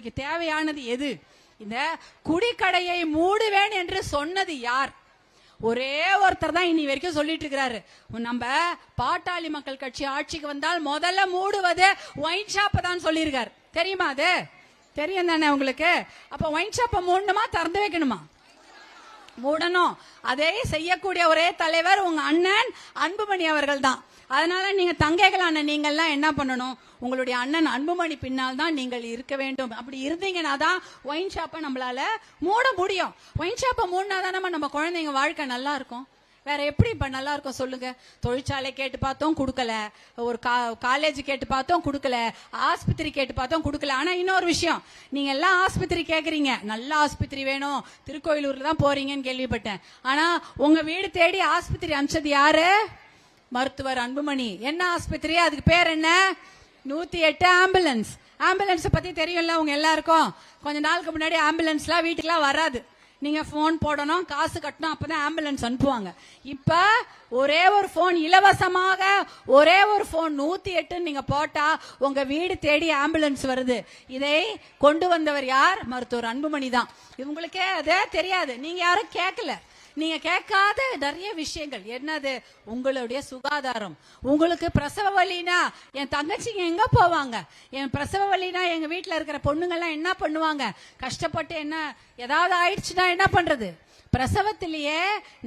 உங்களுக்கு தேவையானது எது? இந்த குடிக்கடையை மூடுவேன் என்று சொன்னது யார்? ஒரே ஒருத்தர் தான் இனி வரைக்கும் சொல்லிட்டு இருக்கிறாரு நம்ம பாட்டாளி மக்கள் கட்சி ஆட்சிக்கு வந்தால் முதல்ல மூடுவது ஒயின் ஷாப்பை தான் சொல்லியிருக்காரு. தெரியுமா அது? தெரியும் தானே உங்களுக்கு? அப்ப ஒயின் ஷாப்பை மூடணுமா திறந்து வைக்கணுமா? மூடணும். அதை செய்யக்கூடிய ஒரே தலைவர் உங்க அண்ணன் அன்புமணி அவர்கள் தான் அதனால நீங்க தங்கைகளான நீங்கள்லாம் என்ன பண்ணணும்? உங்களுடைய அண்ணன் அன்புமணி பின்னால் தான் நீங்கள் இருக்க வேண்டும். அப்படி இருந்தீங்கன்னா தான் ஒயின் ஷாப்பை நம்மளால மூட முடியும். ஒயின் ஷாப்பை மூடினா தான் நம்ம நம்ம குழந்தைங்க வாழ்க்கை நல்லா இருக்கும். வேற எப்படி இப்ப நல்லா இருக்கும் சொல்லுங்க. தொழிற்சாலை கேட்டு பார்த்தோம் கொடுக்கல. ஒரு காலேஜ் கேட்டு பார்த்தோம் கொடுக்கல. ஆஸ்பத்திரி கேட்டு பார்த்தோம் கொடுக்கல. ஆனா இன்னொரு விஷயம் நீங்க எல்லாம் ஆஸ்பத்திரி கேக்குறீங்க. நல்ல ஆஸ்பத்திரி வேணும். திருக்கோயிலூர்ல தான் போறீங்கன்னு கேள்விப்பட்டேன். ஆனா உங்க வீடு தேடி ஆஸ்பத்திரி அமிச்சது யாரு? மருத்துவர் அன்புமணி. என்ன ஆஸ்பத்திரி? அதுக்கு பேர் என்ன? நூத்தி எட்டு ஆம்புலன்ஸ். ஆம்புலன்ஸ் பத்தி தெரியும்ல உங்க எல்லாருக்கும். கொஞ்ச நாளுக்கு முன்னாடி ஆம்புலன்ஸ்லாம் வீட்டுக்குலாம் வராது. நீங்க ஃபோன் போடணும் காசு கட்டணும் அப்பதான் ஆம்புலன்ஸ் அனுப்புவாங்க. இப்ப ஒரே ஒரு ஃபோன் இலவசமாக ஒரே ஒரு ஃபோன் நூத்தி எட்டுன்னு நீங்க போட்டா உங்க வீடு தேடி ஆம்புலன்ஸ் வருது. இதை கொண்டு வந்தவர் யார்? மருத்துவர் அன்புமணி தான். இவங்களுக்கே அதே தெரியாது. நீங்க யாரும் கேட்கல நீங்க கேட்காத நிறைய விஷயங்கள். என்னது? உங்களுடைய சுகாதாரம். உங்களுக்கு பிரசவ வலினா என் தங்கச்சிங்க எங்க போவாங்க? என் பிரசவ வலினா எங்க வீட்ல இருக்கிற பொண்ணுங்கெல்லாம் என்ன பண்ணுவாங்க? கஷ்டப்பட்டு என்ன ஏதாவது ஆயிடுச்சுன்னா என்ன பண்றது? பிரசவத்திலேயே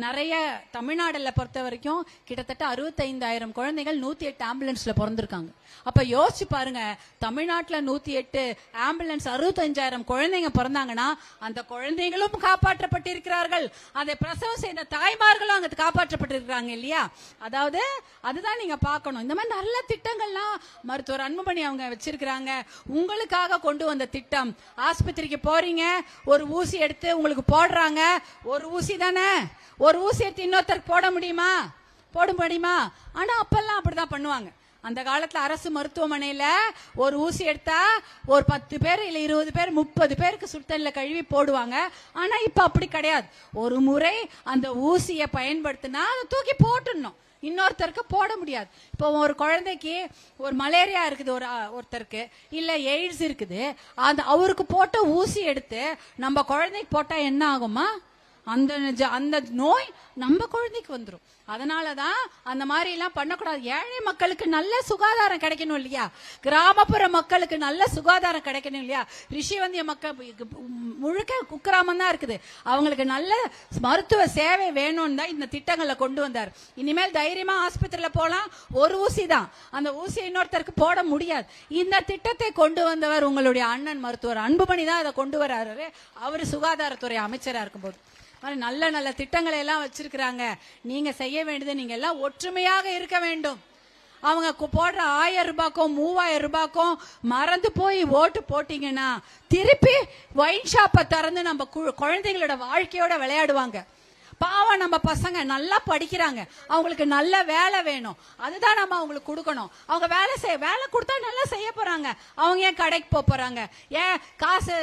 நிறைய தமிழ்நாடுல பொறுத்த வரைக்கும் கிட்டத்தட்ட அறுபத்தைந்தாயிரம் குழந்தைகள் நூத்தி எட்டு ஆம்புலன்ஸ்ல பிறந்திருக்காங்க. அப்ப யோசிச்சு பாருங்க தமிழ்நாட்டுல நூத்தி எட்டு ஆம்புலன்ஸ் அறுபத்தஞ்சாயிரம் குழந்தைங்க பிறந்தாங்கன்னா அந்த குழந்தைகளும் காப்பாற்றப்பட்டிருக்கிறார்கள். அதை பிரசவம் செய்த தாய்மார்களும் அங்க காப்பாற்றப்பட்டிருக்கிறாங்க இல்லையா? அதாவது அதுதான் நீங்க பார்க்கணும். இந்த மாதிரி நல்ல திட்டங்கள்லாம் மருத்துவர் அன்புமணி அவங்க வச்சிருக்கிறாங்க. உங்களுக்காக கொண்டு வந்த திட்டம். ஆஸ்பத்திரிக்கு போறீங்க ஒரு ஊசி எடுத்து உங்களுக்கு போடுறாங்க ஒரு ஊசி தானே? ஒரு ஊசி எடுத்து இன்னொருத்தருக்கு போட முடியுமா? போட முடியுமா ஆனா அப்பெல்லாம் அப்படிதான் பண்ணுவாங்க. அந்த காலத்துல அரசு மருத்துவமனையில ஒரு ஊசி எடுத்தா ஒரு பத்து பேர் இல்ல இருபது பேர் முப்பது பேருக்கு சுத்தல்ல கழுவி போடுவாங்க. ஆனா இப்ப அப்படி கிடையாது. ஒரு முறை அந்த ஊசியை பயன்படுத்தினா அதை தூக்கி போட்டுடணும். இன்னொருத்தருக்கு போட முடியாது. இப்போ ஒரு குழந்தைக்கு ஒரு மலேரியா இருக்குது ஒரு ஒருத்தருக்கு இல்லை எய்ட்ஸ் இருக்குது அந்த அவருக்கு போட்ட ஊசி எடுத்து நம்ம குழந்தைக்கு போட்டால் என்ன ஆகுமா? அந்த அந்த நோய் நம்ம குழந்தைக்கு வந்துடும் அதனாலதான் அந்த மாதிரி எல்லாம் பண்ணக்கூடாது. ஏழை மக்களுக்கு நல்ல சுகாதாரம் கிடைக்கணும் இல்லையா? கிராமப்புற மக்களுக்கு நல்ல சுகாதாரம் கிடைக்கணும் இல்லையா? ரிஷிவந்திய மக்கள் முழுக்க குக்கிராமம் தான் இருக்குது. அவங்களுக்கு நல்ல மருத்துவ சேவை வேணும்னு தான் இந்த திட்டங்களை கொண்டு வந்தார். இனிமேல் தைரியமா ஆஸ்பத்திரியில போலாம். ஒரு ஊசி தான். அந்த ஊசி இன்னொருத்தருக்கு போட முடியாது. இந்த திட்டத்தை கொண்டு வந்தவர் உங்களுடைய அண்ணன் மருத்துவர் அன்புமணி தான் அதை கொண்டு வராரு. அவர் சுகாதாரத்துறை அமைச்சராக இருக்கும்போது. போது நல்ல நல்ல திட்டங்களை எல்லாம் வச்சிருக்கிறாங்க. நீங்க செய்ய வேண்டியது நீங்க எல்லாம் ஒற்றுமையாக இருக்க வேண்டும். அவங்க போடுற ஆயிரம் ரூபாய்க்கும் மூவாயிரம் ரூபாய்க்கும் மறந்து போய் ஓட்டு போட்டீங்கன்னா திருப்பி ஒயின் ஷாப்பை திறந்து நம்ம குழந்தைங்களோட வாழ்க்கையோட விளையாடுவாங்க. பாவம் நம்ம பசங்க நல்லா படிக்கிறாங்க. அவங்களுக்கு நல்ல வேலை வேணும். அதுதான் நம்ம அவங்களுக்கு கொடுக்கணும். அவங்க வேலை செய்ய வேலை கொடுத்தா நல்லா செய்ய போறாங்க. அவங்க ஏன் கடைக்கு போக போறாங்க? ஏன் காசு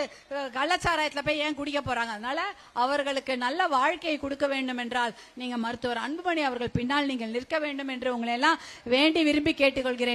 கள்ளச்சாராயத்தில் போய் ஏன் குடிக்க போறாங்க? அதனால அவர்களுக்கு நல்ல வாழ்க்கையை கொடுக்க வேண்டும் என்றால் நீங்க மருத்துவர் அன்புமணி அவர்கள் பின்னால் நீங்கள் நிற்க வேண்டும் என்று உங்களை எல்லாம் வேண்டி விரும்பி கேட்டுக்கொள்கிறேன்.